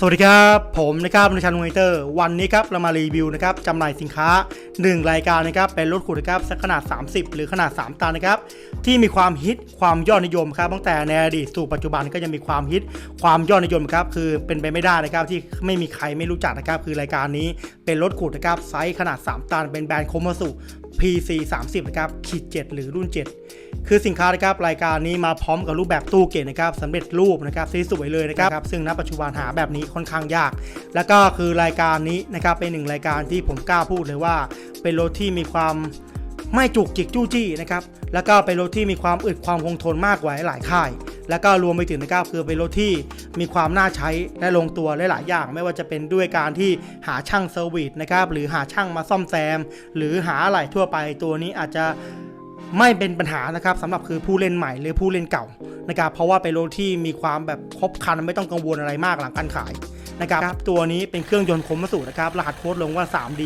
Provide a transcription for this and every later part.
สวัสดีครับ ผมนะครับนชันวงเตอร์ วันนี้ครับเรามารีวิวนะครับจำหน่ายสินค้า 1 รายการนะครับเป็นรถขุดนะครับสักขนาด 30 หรือขนาด 3 ตันนะครับที่มีความฮิตความยอดนิยมครับตั้งแต่ในอดีตสู่ปัจจุบันก็ยังมีความฮิตความยอดนิยมครับคือเป็นไปไม่ได้นะครับที่ไม่มีใครไม่รู้จักนะครับคือรายการนี้เป็นรถขุดนะครับไซส์ขนาด 3 ตัน เป็นแบรนด์โคมสุ PC 30นะครับขีด7หรือรุ่น 7 คือสินค้านะครับรายการนี้มาพร้อมกับรูปแบบตู้เกตนะครับสำเร็จรูปนะครับสวยๆเลยนะครับซึ่งณปัจจุบันหาแบบนี้ค่อนข้างยาก แล้วก็คือรายการนี้นะครับเป็นหนึ่งรายการที่ผมกล้าพูดเลยว่า เป็นรถที่มีความไม่จุกจิกจู้จี้นะครับแล้วก็เป็นรถที่มีความอึดความคงทนมากกว่าหลายค่ายแล้วก็รวมไปถึงนะครับคือเป็นรถที่มีความน่าใช้และลงตัวหลายๆอย่าง ไม่ว่าจะเป็นด้วยการที่หาช่างเซอร์วิสนะครับหรือหาช่างมาซ่อมแซม หรือหาอะไหล่ทั่วไปตัวนี้อาจจะ ไม่เป็นปัญหานะครับสำหรับคือผู้เล่นใหม่หรือผู้เล่นเก่านะครับเพราะว่าเป็นรถที่มีความแบบครบครันไม่ต้องกังวลอะไรมากหลังการขายนะครับตัวนี้เป็นเครื่องยนต์คมสูตรนะครับรหัสโค้ดลงว่า 3D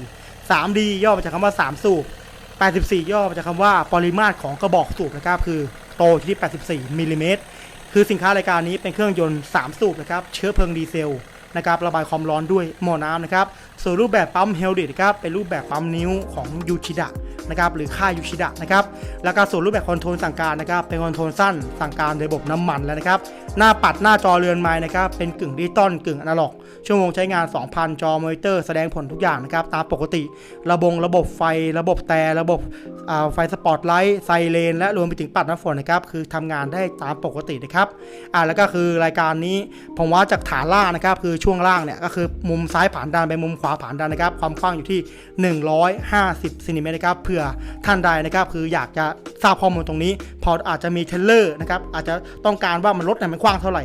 84 3D ย่อมาจากคำว่า 3 สูบ 84 ย่อมาจากคำว่าปริมาตรของกระบอกสูบนะครับคือโตที่ 84มิลลิเมตรคือสินค้ารายการนี้เป็นเครื่องยนต์ 3 สูบนะครับเชื้อเพลิงดีเซลนะครับระบายความร้อนด้วยหม้อน้ำนะครับส่วนรูปแบบปั๊มเฮลดินะครับเป็นรูปแบบปั๊มนิ้วของยูชิดะ นะครับหรือค่ายยูชิดะนะครับแล้วก็ส่วนรูปแบบคอนโทรลสั่งการนะครับเป็นคอนโทรลสั้นสั่งการโดยระบบน้ำมันแล้วนะครับหน้าปัดหน้าจอเรือนไม้นะครับเป็นกึ่งดิจิตอลกึ่งอนาล็อก ชั่วโมงใช้งาน 2,000 จอมอนิเตอร์แสดงผลทุกอย่างนะครับตามปกติ ระบงระบบไฟ ระบบแต่ระบบไฟสปอตไลท์ไซเรนและรวมไปถึงปัดน้ำฝนนะครับคือทำงานได้ตามปกตินะครับอ่าแล้วก็คือรายการนี้ผมว่าจากฐานล่างนะครับคือช่วงล่างเนี่ยก็คือมุมซ้ายผ่านดันไปมุมขวาผ่านดันนะครับความกว้างอยู่ที่ 150ซนิเมตรนะครับเพื่อผื่อท่านใดนะครับ คืออยากจะทราบข้อมูลตรงนี้ พออาจจะมีเทเลอร์นะครับ อาจจะต้องการว่ามันรถเนี่ยมันกว้างเท่าไหร่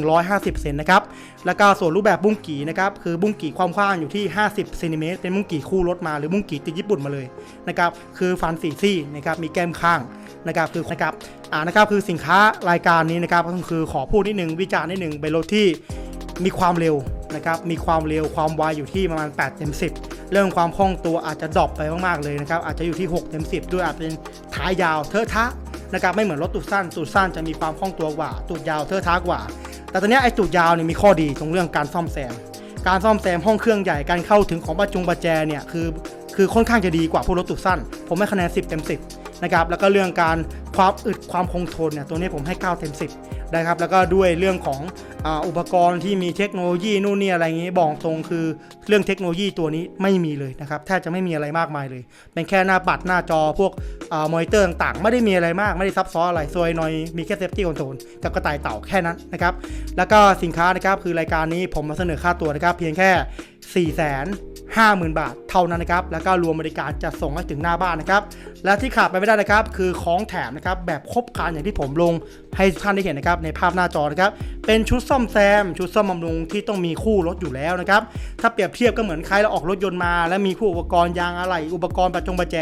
150เซนนะครับ แล้วก็ส่วนรูปแบบบุ้งกี่นะครับ คือบุ้งกี่ความกว้างอยู่ที่ 50เซนติเมตรเป็นบุ้งกี่คู่รถมาหรือบุ้งกี่ติดญี่ปุ่นมาเลยนะครับ คือฟันสี่ซี่นะครับ มีแก้มข้างนะครับ คือนะครับอ่านะครับ คือสินค้ารายการนี้นะครับก็คือขอพูดนิดนึงวิจารณ์นิดนึงเป็นรถที่มีความเร็วนะครับ มีความเร็วความไวอยู่ที่ประมาณ8เต็ม10 เรื่องความคล่องตัวอาจจะดรอปไปมากๆเลยนะครับอาจจะอยู่ที่6เต็ม10 ด้วยอาจเป็นท้ายยาวเทอะทะนะครับไม่เหมือนรถตูดสั้นตูดสั้นจะมีความคล่องตัวกว่าตูดยาวเทอะทะกว่า แต่ตอนนี้ไอ้ตูดยาวเนี่ยมีข้อดีตรงเรื่องการซ่อมแซมการซ่อมแซมห้องเครื่องใหญ่การเข้าถึงของประจุงประแจเนี่ยคือคือค่อนข้างจะดีกว่าพวกรถตูดสั้น ผมให้คะแนน 10 เต็ม 10นะครับแล้วก็เรื่องการความอึดความคงทนเนี่ยตัวนี้ผมให้ 9 เต็ม 10 นะครับแล้วก็ด้วยเรื่องของอ,อุปกรณ์ที่มีเทคโนโลยีนู่นนี่อะไรอย่างงี้บอกตรงคือเรื่องเทคโนโลยีตัวนี้ไม่มีเลยนะครับแทบจะไม่มีอะไรมากมายเลยเป็นแค่หน้าปัดหน้าจอพวกมอนิเตอร์ต่างๆ ไม่ได้มีอะไรมากไม่ได้ซับซ้อนอะไรซวยหน่อยมีแค่เซฟตี้คอนโทรลกับกระต่ายเต่าแค่นั้นนะครับแล้วก็สินค้านะครับคือรายการนี้ผมมาเสนอค่าตัวนะครับเพียงแค่ 4 5 0 0 0 0 บาทเท่านั้นนะครับ แล้วก็รวมบริการจัดส่งให้ถึงหน้าบ้านนะครับ และที่ขาดไปไม่ได้นะครับ คือของแถมนะครับ แบบครบครันอย่างที่ผมลงให้ทุกท่านได้เห็นนะครับในภาพหน้าจอนะครับ เป็นชุดซ่อมแซม ชุดซ่อมบำรุงที่ต้องมีคู่รถอยู่แล้วนะครับ ถ้าเปรียบเทียบก็เหมือนใครเราออกรถยนต์มา แล้วมีคู่อุปกรณ์ยางอะไหล่อุปกรณ์ประจงประแจ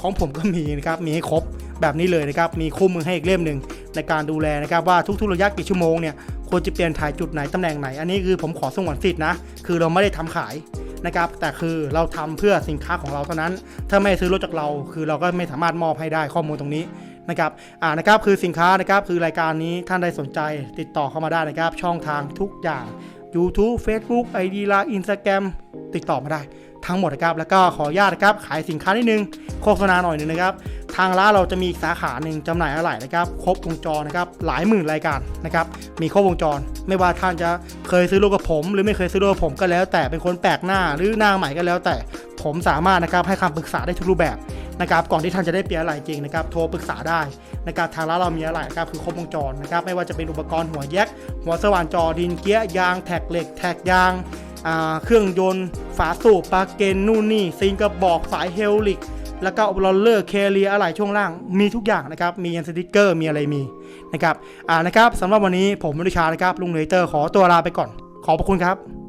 ของผมก็มีนะครับ มีให้ครบแบบนี้เลยนะครับ มีคู่มือให้อีกเล่มหนึ่งในการดูแลนะครับว่าทุกๆระยะกี่ชั่วโมงเนี่ย ควรจะเปลี่ยนถ่ายจุดไหนตำแหน่งไหน อันนี้คือผมขอสงวนสิทธิ์นะ คือเราไม่ได้ทำขายนะครับ แต่คือเราทำเพื่อสินค้าของเราเท่านั้น ถ้าไม่ซื้อรถจากเรา คือเราก็ไม่สามารถมอบให้ได้ข้อมูลตรงนี้นะครับอ่านะครับ คือสินค้านะครับ คือรายการนี้ท่านใดสนใจติดต่อเข้ามาได้นะครับ ช่องทางทุกอย่าง YouTube Facebook ID ไลน์ Instagram ติดต่อมาได้ทั้งหมดนะครับ แล้วก็ขออนุญาตนะครับ ขายสินค้านิดนึง โฆษณาหน่อยหนึงนะครับ ทางร้านเราจะมีสาขาหนึ่งจำหน่ายอะไหล่นะครับ ครบวงจรนะครับ หลายหมื่นรายการนะครับ มีครบวงจร ไม่ว่าท่านจะเคยซื้อรถกับผม หรือไม่เคยซื้อรถกับผมก็แล้ว แต่เป็นคนแปลกหน้าหรือหน้าใหม่ก็แล้ว แต่ผมสามารถนะครับให้คำปรึกษาได้ทุกรูปแบบนะครับก่อนที่ท่านจะได้เปลี่ยนอะไหล่จริงนะครับโทรปรึกษาได้นะครับทางร้านเรามีอะไหล่นะครับคือครบวงจรนะครับไม่ว่าจะเป็นอุปกรณ์หัวแยกหัวสว่านจอดินเกียร์ยางแท็กเหล็กแท็กยาง เครื่องยนต์ ฝาสูบปลั๊กเกนนู่นนี่ซิงกระบอกสายเฮลิก แล้วก็รอลเลอร์เคเลียอะไรช่วงล่างมีทุกอย่างนะครับ มียันสติกเกอร์มีอะไรมีนะครับอ่านะครับสำหรับวันนี้ผมมริชานะครับลุงเลเตอร์ขอตัวลาไปก่อน ขอบพระคุณครับ